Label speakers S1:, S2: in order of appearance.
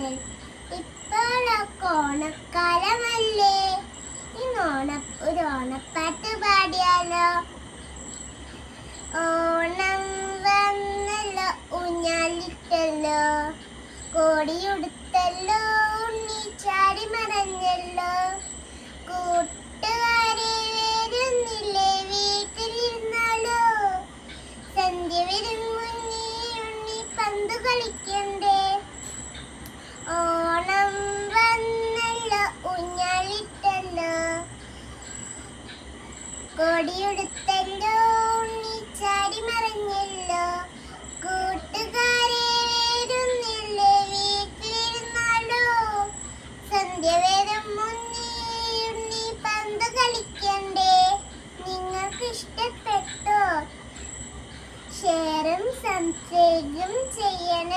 S1: കണ്ണൻ ഇപ്പോഴൊക്കെ ഓണക്കാലമല്ലേ ഇന്ന് ഓണ ഒരു ഓണപ്പാട്ട് പാടിയാലോ? ഓണം വന്നല്ലോ ഊഞ്ഞാലിട്ടല്ലോ. കോടിയുടുത്തല്ലോ ഉണ്ണി ചാടി മറഞ്ഞല്ലോ. കൂട്ടുകാരെ വരുന്നില്ലേ വീട്ടിലിരുന്നാലോ? സന്ധ്യ വരും മുന്നേ ഉണ്ണി പന്ത് കളിക്കണ്ടേ? കൊടിയെടുത്തല്ലോ ചാടി മറഞ്ഞല്ലോ കൂട്ടുകാരെ വരുന്നില്ലേ വീട്ടിലിരുന്നാലോ? സന്ധ്യ വരും മുന്നേ പന്ത് കളിക്കണ്ടേ? നിങ്ങൾക്ക് ഇഷ്ടപ്പെട്ടോ ഷെയറും സബ്സ്ക്രൈബും ചെയ്യാൻ